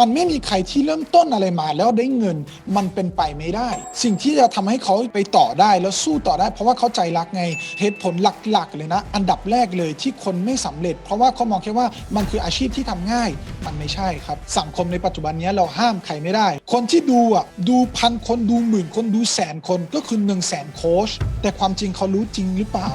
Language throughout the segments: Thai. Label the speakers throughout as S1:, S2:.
S1: มันไม่มีใครที่เริ่มต้นอะไรมาแล้วได้เงินมันเป็นไปไม่ได้ สิ่งที่จะทำให้เขาไปต่อได้แล้วสู้ต่อได้ เพราะว่าเขาใจรักไงเหตุผลหลักๆเลยนะ อันดับแรกเลยที่คนไม่สำเร็จ เพราะว่าเขามองแค่ว่ามันคืออาชีพที่ทำง่าย มันไม่ใช่ครับ สังคมในปัจจุบันนี้เราห้ามใครไม่ได้ คนที่ดูอะดูพันคนดูหมื่นคนดูแสนคนก็คือหนึ่งแสนโค้ชแต่ความจริงเขารู้จริงหรือเปล่า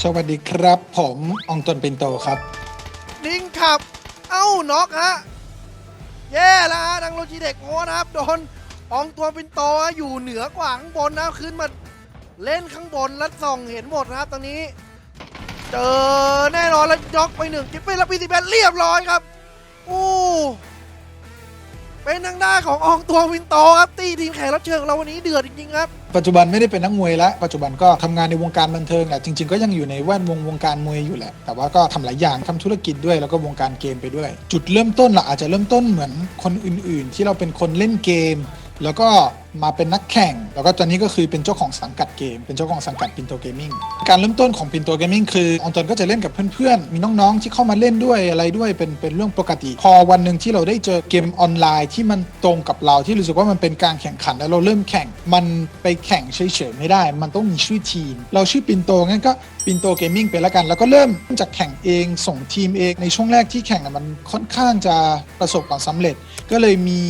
S1: สวัสดีครับ ผมองตนเป็นโตครับ
S2: ขับ เอ้าน็อกฮะ แย่แล้วฮะทางโลจิเด็กโมนะครับโดนอองตัวเป็นโตอยู่เหนือกว่าข้างบนนะขึ้นมาเล่นข้างบนแล้วส่องเห็นหมดนะครับตรงนี้ เจอแน่นอนแล้วยกไปหนึ่งกิฟฟี่แล้วปีติแปดเรียบร้อยครับอู้เป็นทางด้านของอองตัววินโตครับตีทีมแขกรับเชิญของเราวันนี้เดือดจริงๆครับ
S1: ปัจจุบันไม่ได้เป็นนักมวยแล้วปัจจุบันก็ทำงานในวงการบันเทิงแหละจริง ๆ ก็ยังอยู่ในแวดวงวงการมวยอยู่แหละ แต่ว่าก็ทำหลายอย่างทำธุรกิจด้วยแล้วก็วงการเกมไปด้วย จุดเริ่มต้นเราอาจจะเริ่มต้นเหมือนคนอื่น ๆ ที่เราเป็นคนเล่นเกม แล้วก็ มาเป็นนักแข่ง แล้วก็ตอนนี้ก็คือเป็นเจ้าของสังกัดเกม เป็นเจ้าของสังกัดปินโตเกมมิ่งการเริ่มต้นของปินโตเกมมิ่งคืออองตอนก็จะเล่นกับเพื่อนๆ มีน้องๆที่เข้ามาเล่นด้วยอะไรด้วยเป็นเป็นเรื่องปกติ พอวันหนึ่งที่เราได้เจอเกมออนไลน์ที่มันตรงกับเราที่รู้สึกว่ามันเป็นการแข่งขันแล้วเราเริ่มแข่งมันไปแข่งเฉยๆไม่ได้ มันต้องมีชื่อทีม เราชื่อปินโตงั้นก็ปินโตเกมมิ่งไปแล้วกัน แล้วก็เริ่มจากแข่งเองส่งทีมเองในช่วงแรกที่แข่งมันค่อนข้างจะประสบความสำเร็จ ก็เลยมี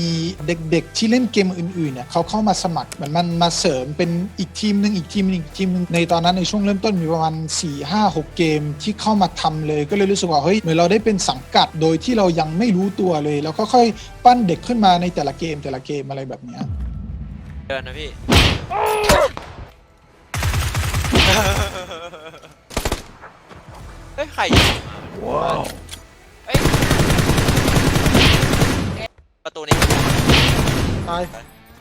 S1: เด็กๆที่เล่นเกมอื่นๆเนี่ยเขาเข้ามาสมัครเหมือนมันมาเสริมเป็นอีกทีมหนึ่งอีกทีมหนึงอีกทีมหนึงในตอนนั้นในช่วงเริ่มต้นมีประมาณ 4 5 6 เกมที่เข้ามาทำเลยก็เลยรู้สึกว่าเฮ้ยเหมือนเราได้เป็นสังกัดโดยที่เรายังไม่รู้ตัวเลย แล้วก็ค่อยปั้นเด็กขึ้นมาในแต่ละเกมแต่ละเกมอะไรแบบเนี้ย
S3: เดินนะพี่เฮ้ยไข่ว้าวเอ้ยประตูนี้
S1: ใช่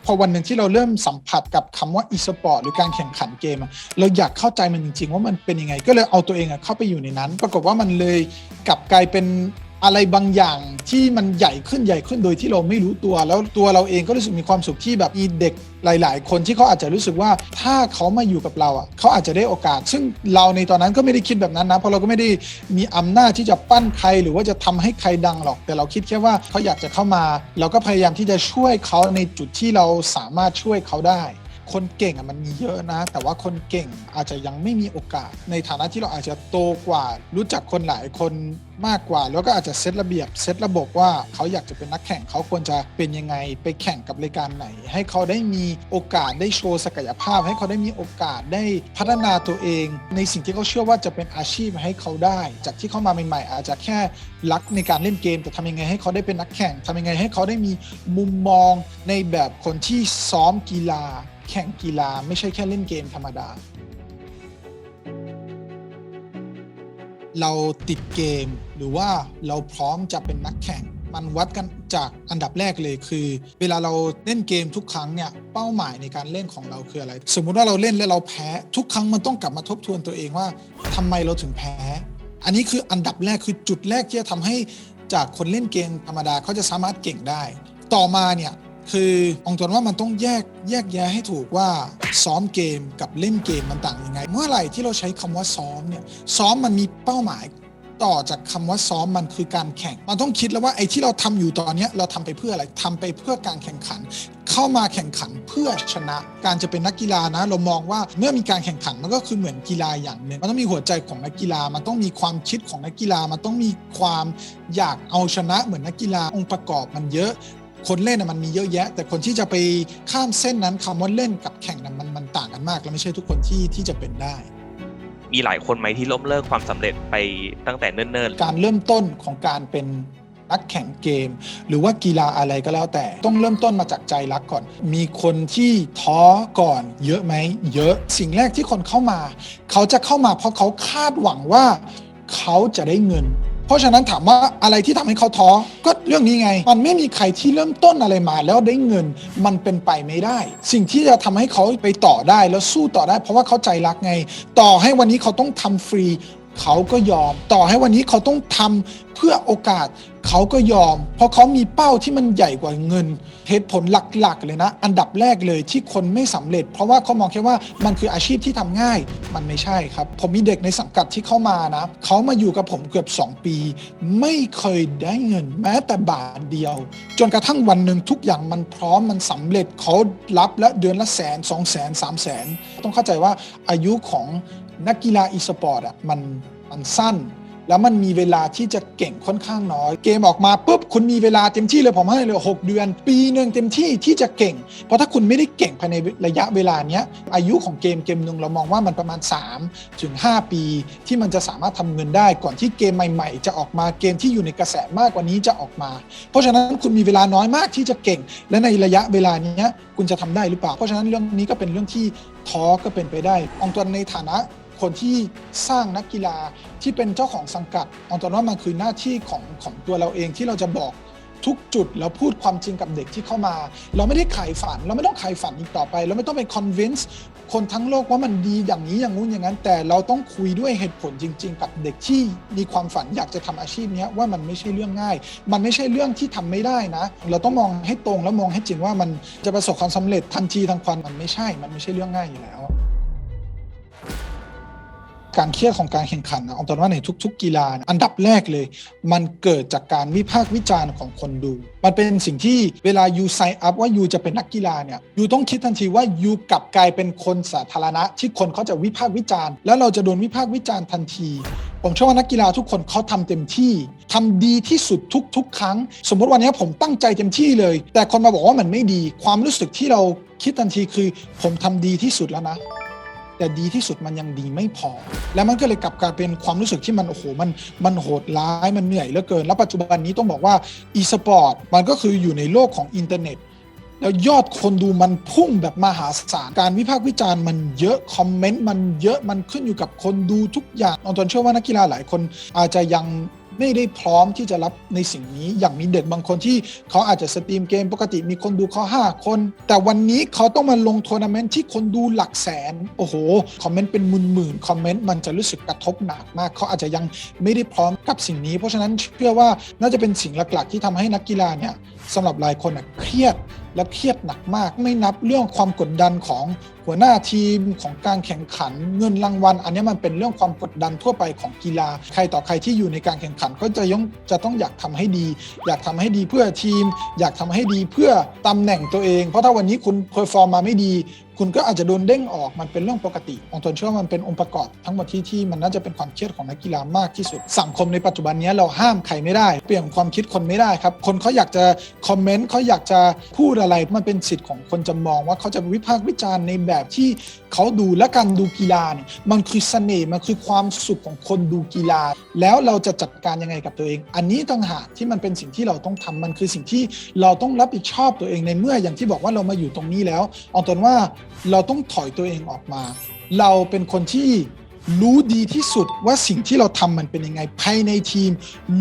S1: พอวันหนึ่งที่เราเริ่มสัมผัสกับคำว่าอีสปอร์ตหรือการแข่งขันเกมอะเราอยากเข้าใจมันจริง ๆ ว่ามันเป็นยังไง ก็เลยเอาตัวเองอะเข้าไปอยู่ในนั้น ปรากฏว่ามันเลยกลับกลายเป็น อะไรบางอย่างที่มันใหญ่ขึ้นใหญ่ขึ้นโดยที่เราไม่รู้ตัว แล้วตัวเราเองก็รู้สึกมีความสุขที่แบบมีเด็กหลาย ๆ คนที่เขาอาจจะรู้สึกว่าถ้าเขามาอยู่กับเราอะเขาอาจจะได้โอกาส ซึ่งเราในตอนนั้นก็ไม่ได้คิดแบบนั้นนะเพราะเราก็ไม่ได้มีอำนาจที่จะปั้นใครหรือว่าจะทำให้ใครดังหรอก แต่เราคิดแค่ว่าเขาอยากจะเข้ามา เราก็พยายามที่จะช่วยเขาในจุดที่เราสามารถช่วยเขาได้ คนเก่งอะมันมีเยอะนะ แต่ว่าคนเก่งอาจจะยังไม่มีโอกาส ในฐานะที่เราอาจจะโตกว่า รู้จักคนหลายคนมากกว่า แล้วก็อาจจะเซตระเบียบเซตระบบว่าเขาอยากจะเป็นนักแข่งเขาควรจะเป็นยังไงไปแข่งกับรายการไหน ให้เขาได้มีโอกาสได้โชว์ศักยภาพ ให้เขาได้มีโอกาสได้พัฒนาตัวเอง ในสิ่งที่เขาเชื่อว่าจะเป็นอาชีพให้เขาได้ จากที่เข้ามาใหม่ ๆ อาจจะแค่รักในการเล่นเกม แต่ทำยังไงให้เขาได้เป็นนักแข่งทำยังไงให้เขาได้มีมุมมองในแบบคนที่ซ้อมกีฬา แข่งกีฬาไม่ใช่แค่เล่นเกมธรรมดา เราติดเกมหรือว่าเราพร้อมจะเป็นนักแข่ง มันวัดกันจากอันดับแรกเลยคือ เวลาเราเล่นเกมทุกครั้งเนี่ยเป้าหมายในการเล่นของเราคืออะไร สมมุติว่าเราเล่นแล้วเราแพ้ทุกครั้งมันต้องกลับมาทบทวนตัวเองว่าทำไมเราถึงแพ้ อันนี้คืออันดับแรกคือจุดแรกที่จะทำให้จากคนเล่นเกมธรรมดาเขาจะสามารถเก่งได้ ต่อมาเนี่ย คือองค์ตวนว่ามันต้องแยกแยกแยะให้ถูกว่าซ้อมเกมกับเล่นเกมมันต่างยังไง เมื่อไหร่ที่เราใช้คำว่าซ้อมเนี่ยซ้อมมันมีเป้าหมายต่อจากคำว่าซ้อมมันคือการแข่ง มันต้องคิดแล้วว่าไอ้ที่เราทำอยู่ตอนนี้เราทำไปเพื่ออะไรทำไปเพื่อการแข่งขัน เข้ามาแข่งขันเพื่อชนะ การจะเป็นนักกีฬานะ เรามองว่าเมื่อมีการแข่งขันมันก็คือเหมือนกีฬาอย่างหนึ่งมันต้องมีหัวใจของนักกีฬา มันต้องมีความคิดของนักกีฬา มันต้องมีความอยากเอาชนะเหมือนนักกีฬาองค์ประกอบมันเยอะ คนเล่นน่ะมันมีเยอะแยะ แต่คนที่จะไปข้ามเส้นนั้นคำว่าเล่นกับแข่งนั้นมันมันต่างกันมาก แล้วไม่ใช่ทุกคนที่ที่จะเป็นได้
S4: มีหลายคนไหมที่ล้มเลิกความสำเร็จไปตั้งแต่เนิ่น
S1: การเริ่มต้นของการเป็นนักแข่งเกม หรือว่ากีฬาอะไรก็แล้วแต่ต้องเริ่มต้นมาจากใจรักก่อน มีคนที่ท้อก่อน เยอะไหมเยอะสิ่งแรกที่คนเข้ามา เขาจะเข้ามาเพราะเขาคาดหวังว่าเขาจะได้เงินเพ ราะฉะนั้นถามว่าอะไรที่ทำให้เขาท้อก็เรื่องนี้ไง มันไม่มีใครที่เริ่มต้นอะไรมา แล้วได้เงินมันเป็นไปไม่ได้ สิ่งที่จะทำให้เขาไปต่อได้แล้วสู้ต่อได้ เพราะว่าเขาใจรักไง ต่อให้วันนี้เขาต้องทำฟรีเขาก็ยอม ต่อให้วันนี้เขาต้องทำเพื่อโอกาส เขาก็ยอม เพราะเขามีเป้าที่มันใหญ่กว่าเงินเหตุผลหลักๆ เลยนะ อันดับแรกเลยที่คนไม่สำเร็จ เพราะว่าเขามองแค่ว่ามันคืออาชีพที่ทำง่าย มันไม่ใช่ครับ ผมมีเด็กในสังกัดที่เข้ามานะเขามาอยู่กับผมเกือบ 2 ปี ไม่เคยได้เงินแม้แต่บาทเดียว จนกระทั่งวันหนึ่งทุกอย่างมันพร้อมมันสำเร็จเขารับและเดือนละแสนสองแสนสามแสนต้องเข้าใจว่าอายุของนักกีฬาอีสปอร์ตอะมันมันสั้น แล้วมันมีเวลาที่จะเก่งค่อนข้างน้อย เกมออกมาปุ๊บคุณมีเวลาเต็มที่เลยผมให้เลย6เดือน ปีหนึ่งเต็มที่ที่จะเก่ง เพราะถ้าคุณไม่ได้เก่งภายในระยะเวลาเนี้ยอายุของเกมเกมหนึ่งเรามองว่ามันประมาณ3ถึง5ปี ที่มันจะสามารถทำเงินได้ก่อนที่เกมใหม่ ๆ จะออกมาเกมที่อยู่ในกระแสมากกว่านี้จะออกมา เพราะฉะนั้นคุณมีเวลาน้อยมากที่จะเก่ง และในระยะเวลานี้คุณจะทำได้หรือเปล่า เพราะฉะนั้นเรื่องนี้ก็เป็นเรื่องที่ท้อก็เป็นไปได้ องตวนในฐานะ คนที่สร้างนักกีฬาที่เป็นเจ้าของสังกัดเอาตอนว่ามันคือหน้าที่ของของตัวเราเองที่เราจะบอกทุกจุดแล้วพูดความจริงกับเด็กที่เข้ามา เราไม่ได้ขายฝัน เราไม่ต้องขายฝันอีกต่อไป เราไม่ต้องไป convince คนทั้งโลกว่ามันดีอย่างนี้อย่างงู้นอย่างนั้น แต่เราต้องคุยด้วยเหตุผลจริง ๆ กับเด็กที่มีความฝันอยากจะทำอาชีพนี้ว่ามันไม่ใช่เรื่องง่าย มันไม่ใช่เรื่องที่ทำไม่ได้นะ เราต้องมองให้ตรงแล้วมองให้จริงว่ามันจะประสบความสำเร็จทันทีทันควันมันไม่ใช่ มันไม่ใช่เรื่องง่ายอยู่แล้ว การเครียดของการแข่งขันนะเอาตอนว่าในทุก ๆ กีฬานะอันดับแรกเลย มันเกิดจากการวิพากษ์วิจารณ์ของคนดู มันเป็นสิ่งที่เวลายูไซอัพว่ายูจะเป็นนักกีฬาเนี่ยยูต้องคิดทันทีว่ายูกลับกลายเป็นคนสาธารณะ ที่คนเขาจะวิพากษ์วิจารณ์ แล้วเราจะโดนวิพากษ์วิจารณ์ทันที ผมเชื่อว่านักกีฬาทุกคนเขาทำเต็มที่ทำดีที่สุดทุก ๆ ครั้ง สมมติวันนี้ผมตั้งใจเต็มที่เลย แต่คนมาบอกว่ามันไม่ดี ความรู้สึกที่เราคิดทันทีคือ ผมทำดีที่สุดแล้วนะ แต่ดีที่สุดมันยังดีไม่พอ แล้วมันก็เลยกลับกลายเป็นความรู้สึกที่มันโอ้โหมันมันโหดร้ายมันเหนื่อยเหลือเกิน แล้วปัจจุบันนี้ต้องบอกว่า e-sport มันก็คืออยู่ในโลกของอินเทอร์เน็ตแล้วยอดคนดูมันพุ่งแบบมหาศาล การวิพากษ์วิจารณ์มันเยอะ คอมเมนต์มันเยอะ มันขึ้นอยู่กับคนดูทุกอย่างอาตอนเชื่อว่านักกีฬาหลายคนอาจจะยัง ไม่ได้พร้อมที่จะรับในสิ่งนี้ อย่างมีเด็กบางคนที่เขาอาจจะสตรีมเกมปกติมีคนดูเขา5 คน แต่วันนี้เขาต้องมาลงทัวร์นาเมนต์ที่คนดูหลักแสน โอ้โห คอมเมนต์เป็นหมื่นๆคอมเมนต์มันจะรู้สึกกระทบหนักมาก เขาอาจจะยังไม่ได้พร้อมกับสิ่งนี้ เพราะฉะนั้นเชื่อว่าน่าจะเป็นสิ่งหลักๆ ที่ทำให้นักกีฬาเนี่ยสำหรับหลายคนเครียด และเครียดหนักมาก ไม่นับเรื่องความกดดันของหัวหน้าทีมของการแข่งขันเงินรางวัล อันนี้มันเป็นเรื่องความกดดันทั่วไปของกีฬา ใครต่อใครที่อยู่ในการแข่งขันก็จะย่องจะต้องอยากทำให้ดี อยากทำให้ดีเพื่อทีม อยากทำให้ดีเพื่อตำแหน่งตัวเอง เพราะถ้าวันนี้คุณเพอร์ฟอร์มมาไม่ดีคุณก็อาจจะโดนเด้งออกมันเป็นเรื่องปกติองตนเชื่อว่ามันเป็นองค์ประกอบทั้งหมดที่ที่มันน่าจะเป็นความเครียดของนักกีฬามากที่สุด สังคมในปัจจุบันนี้เราห้ามใครไม่ได้ เปลี่ยนความคิดคนไม่ได้ครับ คนเขาอยากจะคอมเมนต์เขาอยากจะพูดอะไรมันเป็นสิทธิ์ของคนจะมองว่าเขาจะวิพากษ์วิจารณ์ในแบบที่เขาดูและการดูกีฬาเนี่ยมันคือเสน่ห์มันคือความสุขของคนดูกีฬา แล้วเราจะจัดการยังไงกับตัวเอง อันนี้ต่างหากที่มันเป็นสิ่งที่เราต้องทำมันคือสิ่งที่เราต้องรับผิดชอบตัวเองในเมื่ออย่างที่บอกว่าเรามาอยู่ตรงนี้แล้วอาตนว่าเราต้องถอยตัวเองออกมา เราเป็นคนที่รู้ดีที่สุดว่าสิ่งที่เราทำมันเป็นยังไงภายในทีม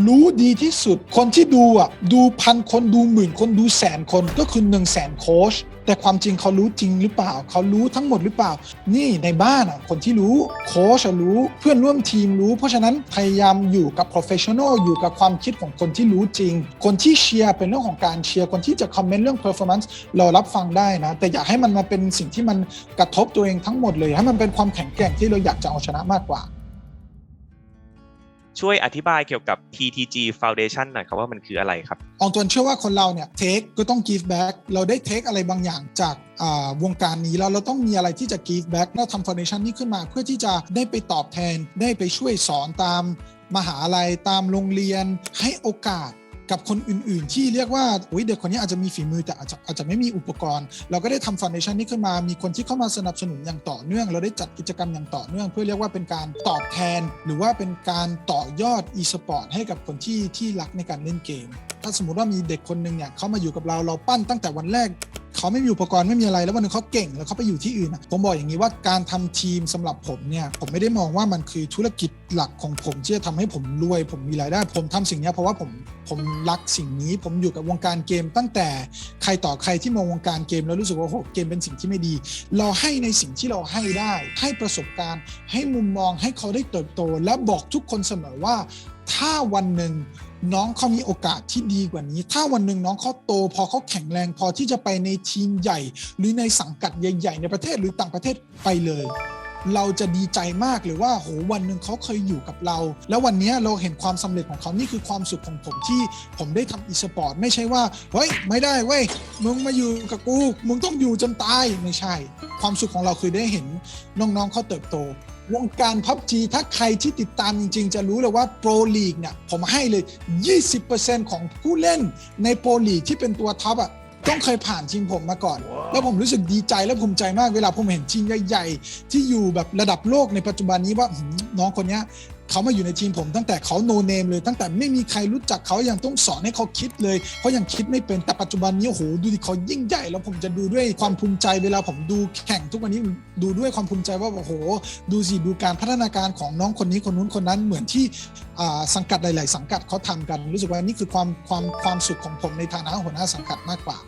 S1: รู้ดีที่สุดคนที่ดูอะดูพันคนดูหมื่นคนดูแสนคนก็คือหนึ่งแสนโค้ชแต่ความจริงเขารู้จริงหรือเปล่า เขารู้ทั้งหมดหรือเปล่า นี่ในบ้านอะคนที่รู้โค้ชอะรู้เพื่อนร่วมทีมรู้ เพราะฉะนั้นพยายามอยู่กับ professional อยู่กับความคิดของคนที่รู้จริง คนที่เชียร์เป็นเรื่องของการเชียร์คนที่จะคอมเมนต์เรื่อง performance เรารับฟังได้นะ แต่อยากให้มันมาเป็นสิ่งที่มันกระทบตัวเองทั้งหมดเลยให้มันเป็นความแข็งแกร่งที่เราอยากจะเอาชนะมากกว่า
S4: ช่วยอธิบายเกี่ยวกับ TTG Foundation หน่อยครับว่ามันคืออะไรครับ
S1: อองตวนเชื่อว่าคนเราเนี่ยเทคก็ต้อง give back เราได้เทคอะไรบางอย่างจากวงการนี้แล้วเราต้องมีอะไรที่จะ give back เราทำ foundation นี้ขึ้นมาเพื่อที่จะได้ไปตอบแทน ได้ไปช่วยสอนตามมหาลัยตามโรงเรียนให้โอกาส กับคนอื่นๆ ที่เรียกว่าอุ๊ยเด็กคนนี้อาจจะมีฝีมือแต่อาจจะอาจจะไม่มีอุปกรณ์ เราก็ได้ทำฟอนเดชันนี้ขึ้นมา มีคนที่เข้ามาสนับสนุนอย่างต่อเนื่อง เราได้จัดกิจกรรมอย่างต่อเนื่อง เพื่อเรียกว่าเป็นการตอบแทน หรือว่าเป็นการต่อยอดอีสปอร์ตให้กับคนที่ที่รักในการเล่นเกม ถ้าสมมติว่ามีเด็กคนหนึ่งเนี่ยเขามาอยู่กับเราเราปั้นตั้งแต่วันแรก เขาไม่มีอุปกรณ์ไม่มีอะไร แล้ววันหนึงเขาเก่งแล้วเขาไปอยู่ที่อื่นผมบอกอย่างนี้ว่าการทำทีมสำหรับผมเนี่ยผมไม่ได้มองว่ามันคือธุรกิจหลักของผมที่จะทำให้ผมรวย ผมมีรายได้ ผมทำสิ่งนี้เพราะว่าผมผมรักสิ่งนี้ ผมอยู่กับวงการเกม ตั้งแต่ใครต่อใครที่มองวงการเกมแล้วรู้สึกว่าโอ้โหเกมเป็นสิ่งที่ไม่ดี เราให้ในสิ่งที่เราให้ได้ ให้ประสบการณ์ ให้มุมมองให้เขาได้เติบโต และบอกทุกคนเสมอว่า ถ้าวันหนึ่งน้องเขามีโอกาสที่ดีกว่านี้ ถ้าวันหนึ่งน้องเขาโต พอเขาแข็งแรงพอที่จะไปในทีมใหญ่ หรือในสังกัดใหญ่ ๆ ในประเทศหรือต่างประเทศไปเลย เราจะดีใจมากหรือว่าโหวันหนึ่งเขาเคยอยู่กับเรา แล้ววันนี้เราเห็นความสำเร็จของเขานี่คือความสุขของผมที่ผมได้ทำอีสปอร์ตไม่ใช่ว่าเฮ้ยไม่ได้เว้ยมึงมาอยู่กับกู มึงต้องอยู่จนตายไม่ใช่ ความสุขของเราคือได้เห็นน้องๆเขาเติบโตวงการพับจีถ้าใครที่ติดตามจริง ๆ จะรู้เลยว่าโปรลีกเนี่ยผมให้เลย 20%ของผู้เล่นในโปรลีกที่เป็นตัวท็อปอะ ต้องเคยผ่านทีมผมมาก่อน แล้วผมรู้สึกดีใจและภูมิใจมากเวลาผมเห็นทีมใหญ่ๆ ที่อยู่แบบระดับโลกในปัจจุบันนี้ว่าน้องคนนี้เขามาอยู่ในทีมผมตั้งแต่เขาโนเนมเลยตั้งแต่ไม่มีใครรู้จักเขายังต้องสอนให้เขาคิดเลยเพราะยังคิดไม่เป็นแต่ปัจจุบันนี้โอ้โหดูดิเขายิ่งใหญ่แล้วผมจะดูด้วยความภูมิใจเวลาผมดูแข่งทุกวันนี้ดูด้วยความภูมิใจว่าโอ้โห ดูสิดูการพัฒนาการของน้องคนนี้คนนู้นคนนั้นเหมือนที่สังกัดหลาย ๆ สังกัดเขาทำกัน รู้สึกว่านี่คือความความความสุขของผมในฐานะหัวหน้าสังกัดมากกว่า